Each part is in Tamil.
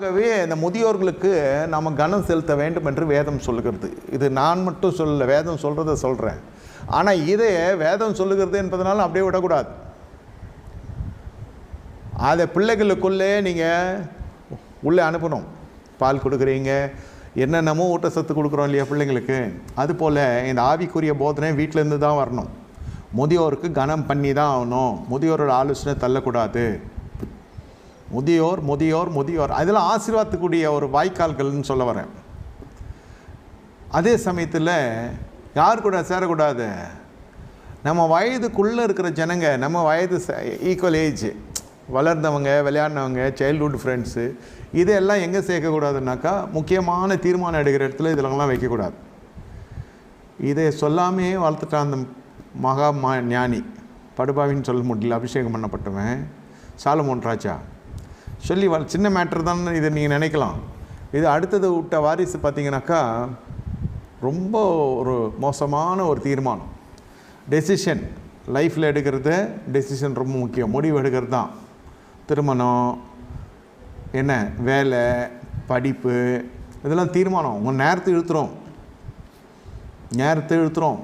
ஆகவே இந்த முதியோர்களுக்கு நம்ம கனம் செலுத்த வேண்டும் என்று வேதம் சொல்லுகிறது. இது நான் மட்டும் சொல்லல வேதம் சொல்கிறத சொல்கிறேன் ஆனால் இதை வேதம் சொல்லுகிறது என்பதனால அப்படியே விடக்கூடாது. அதை பிள்ளைகளுக்குள்ளே நீங்கள் உள்ளே அனுப்பணும். பால் கொடுக்குறீங்க என்னென்னமோ ஊட்டச்சத்து கொடுக்குறோம் இல்லையா பிள்ளைங்களுக்கு? அதுபோல் இந்த ஆவிக்குரிய போதனை வீட்டிலேருந்து தான் வரணும். முதியோருக்கு கனம் பண்ணி தான் ஆகணும். முதியோரோட ஆலோசனை தள்ளக்கூடாது. முதியோர் முதியோர் முதியோர். அதில் ஆசீர்வாதத்துக்குரிய ஒரு வாய்க்கால்கள்னு சொல்ல வரேன். அதே சமயத்தில் யார் கூட சேரக்கூடாது? நம்ம வயதுக்குள்ளே இருக்கிற ஜனங்க நம்ம வயது ஈக்குவல் ஏஜ் வளர்ந்தவங்க விளையாடினவங்க சைல்ட்ஹுட் ஃப்ரெண்ட்ஸு இதெல்லாம் எங்கே சேர்க்கக்கூடாதுனாக்கா முக்கியமான தீர்மானம் எடுக்கிற இடத்துல இதெல்லாம் வைக்கக்கூடாது. இதை சொல்லாமே வளர்த்துட்டான் அந்த மகா மா ஞானி. படுபாவின்னு சொல்ல முடியல அபிஷேகம் பண்ணப்பட்டவன். சாலமோன் ராஜா. சொல்லி வ சின்ன மேட்ரு தான் இதை நீங்கள் நினைக்கலாம். இது அடுத்தது விட்ட வாரிசு பார்த்தீங்கன்னாக்கா ரொம்ப ஒரு மோசமான ஒரு தீர்மானம். டெசிஷன் லைஃப்பில் எடுக்கிறது டெசிஷன் ரொம்ப முக்கியம். முடிவு எடுக்கிறது தான். திருமணம் என்ன வேலை படிப்பு இதெல்லாம் தீர்மானம். உங்கள் நேரத்தை இழுத்துரும். நேரத்தை இழுத்துரும்.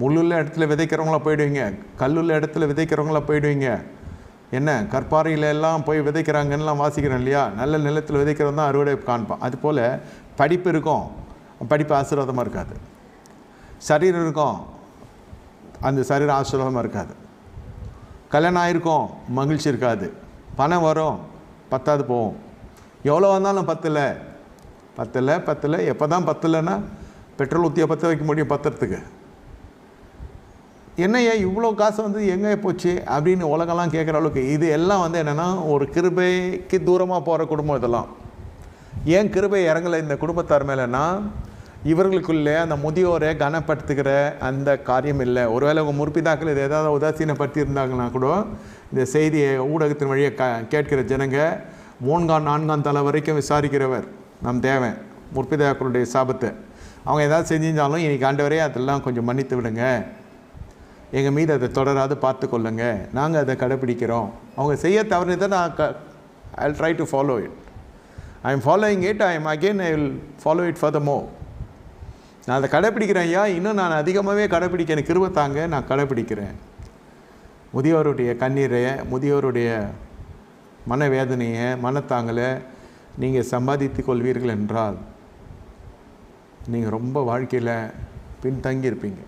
முள்ளுள்ள இடத்துல விதைக்கிறவங்களா போயிடுவீங்க. கல்லுள்ள இடத்துல விதைக்கிறவங்களா போயிடுவீங்க. என்ன கற்பாறையில எல்லாம் போய் விதைக்கிறாங்கன்னுலாம் வாசிக்கிறோம் இல்லையா? நல்ல நிலத்தில் விதைக்கிறோம் தான் அறுவடை காண்பான். அதுபோல் படிப்பு இருக்கும். படிப்பு ஆசீர்வாதமாக இருக்காது. சரீரம் இருக்கும். அந்த சரீரம் ஆசீர்வாதமாக இருக்காது. கல்யாணம் ஆயிருக்கும். மகிழ்ச்சி இருக்காது. பணம் வரும். பத்தாது போகும். எவ்வளோ வந்தாலும் பத்தலை. பத்தலை பத்தலை. எப்போ தான் பத்தலைன்னா பெட்ரோல் ஊற்றிய பற்ற வைக்க முடியும் பத்துறதுக்கு. என்னையே இவ்வளோ காசு வந்து எங்கே போச்சு அப்படின்னு உலகெல்லாம் கேட்குற அளவுக்கு இது எல்லாம் வந்து என்னென்னா ஒரு கிருபைக்கு தூரமாக போகிற குடும்பம் இதெல்லாம். ஏன் கிருபை இறங்கலை இந்த குடும்பத்தார் மேலேன்னா இவர்களுக்குள்ளே அந்த முதியோரை கனப்படுத்துகிற அந்த காரியம் இல்லை. ஒருவேளை உங்கள் முற்பிதாக்கள் இதை ஏதாவது உதாசீனப்படுத்தி இருந்தாங்கன்னா கூட இந்த செய்தியை ஊடகத்தின் வழியை க கேட்கிற ஜனங்க மூன்காம் நான்காம் தலை வரைக்கும் விசாரிக்கிறவர் நம் தேவை முற்பிதாக்களுடைய சாபத்தை. அவங்க ஏதாவது செஞ்சிருந்தாலும் இன்னைக்கு ஆண்டவரே அதெல்லாம் கொஞ்சம் மன்னித்து விடுங்க. எங்கள் மீது அதை தொடராது பார்த்து கொள்ளுங்க. நாங்கள் அதை கடைப்பிடிக்கிறோம் அவங்க செய்ய தவறுனதை நான் க I try to follow it I am following it I am again I will follow it for the மோ நான் அதை கடைப்பிடிக்கிறேன் ஐயா. இன்னும் நான் அதிகமாகவே கடைப்பிடிக்க எனக்கு கிருபத்தாங்க நான் கடைப்பிடிக்கிறேன் முதியோருடைய கண்ணீரை முதியோருடைய மனவேதனையை மனத்தாங்கலை நீங்கள் சம்பாதித்து கொள்வீர்கள் என்றால் நீங்கள் ரொம்ப வாழ்க்கையில் பின்தங்கி இருப்பீங்க